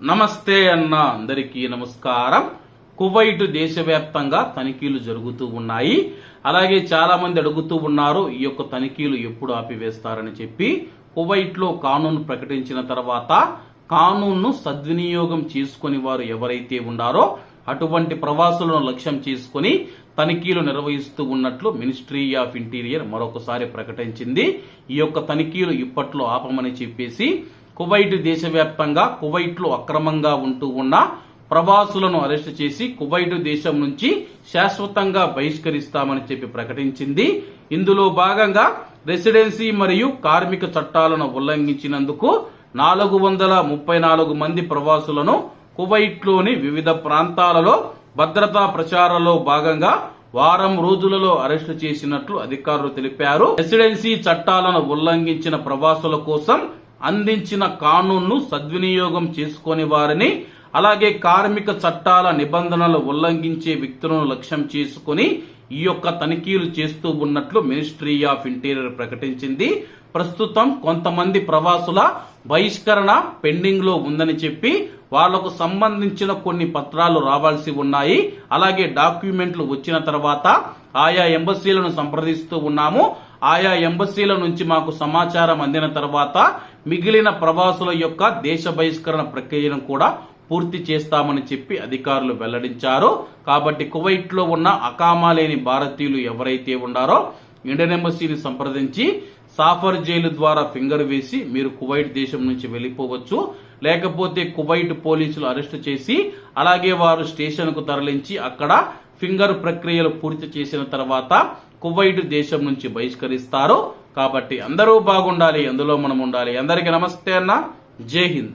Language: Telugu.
నమస్తే అన్న అందరికీ నమస్కారం. కువైట్ దేశవ్యాప్తంగా తనిఖీలు జరుగుతూ ఉన్నాయి. అలాగే చాలా మంది అడుగుతూ ఉన్నారు ఈ యొక్క తనిఖీలు ఎప్పుడు ఆపివేస్తారని చెప్పి. కువైట్లో కానూన్ ప్రకటించిన తర్వాత కానూన్ను సద్వినియోగం చేసుకుని వారు ఎవరైతే ఉన్నారో అటువంటి ప్రవాసులను లక్ష్యం చేసుకుని తనిఖీలు నిర్వహిస్తూ ఉన్నట్లు మినిస్ట్రీ ఆఫ్ ఇంటీరియర్ మరొకసారి ప్రకటించింది. ఈ యొక్క తనిఖీలు ఇప్పట్లో ఆపమని చెప్పేసి కువైట్ దేశవ్యాప్తంగా కువైట్లో అక్రమంగా ఉంటూ ఉన్న ప్రవాసులను అరెస్టు చేసి కువైట్ దేశం నుంచి శాశ్వతంగా బహిష్కరిస్తామని చెప్పి ప్రకటించింది. ఇందులో భాగంగా రెసిడెన్సీ మరియు కార్మిక చట్టాలను ఉల్లంఘించినందుకు నాలుగు వందల ముప్పై నాలుగు మంది ప్రవాసులను కువైట్లోని వివిధ ప్రాంతాలలో భద్రతా ప్రచారంలో భాగంగా వారం రోజులలో అరెస్టు చేసినట్లు అధికారులు తెలిపారు. రెసిడెన్సీ చట్టాలను ఉల్లంఘించిన ప్రవాసుల కోసం అందించిన కానూన్ను సద్వినియోగం చేసుకొని వారిని అలాగే కార్మిక చట్టాల నిబంధనలు ఉల్లంఘించే వ్యక్తులను లక్ష్యం చేసుకుని ఈ యొక్క తనిఖీలు చేస్తూ ఉన్నట్లు మినిస్ట్రీ ఆఫ్ ఇంటీరియర్ ప్రకటించింది. ప్రస్తుతం కొంతమంది ప్రవాసుల బహిష్కరణ పెండింగ్లో ఉందని చెప్పి వాళ్ళకు సంబంధించిన కొన్ని పత్రాలు రావాల్సి ఉన్నాయి. అలాగే డాక్యుమెంట్లు వచ్చిన తర్వాత ఆయా ఎంబసీలను సంప్రదిస్తూ ఉన్నాము. ఆయా ఎంబసీల నుంచి మాకు సమాచారం అందిన తర్వాత మిగిలిన ప్రవాసుల యొక్క దేశ బహిష్కరణ ప్రక్రియను కూడా పూర్తి చేస్తామని చెప్పి అధికారులు వెల్లడించారు. కాబట్టి కువైట్లో ఉన్న అకామా లేని భారతీయులు ఎవరైతే ఉన్నారో ఇండియన్ ఎంబసీని సంప్రదించి సాఫర్ జైలు ద్వారా ఫింగర్ వేసి మీరు కువైట్ దేశం నుంచి వెళ్ళిపోవచ్చు. లేకపోతే కువైట్ పోలీసులు అరెస్టు చేసి అలాగే వారు స్టేషన్కు తరలించి అక్కడ ఫింగర్ ప్రక్రియలు పూర్తి చేసిన తర్వాత కువైట్ దేశం నుంచి బహిష్కరిస్తారు. కాబట్టి అందరూ బాగుండాలి అందులో మనం ఉండాలి. అందరికీ నమస్తే అన్న. జై హింద్.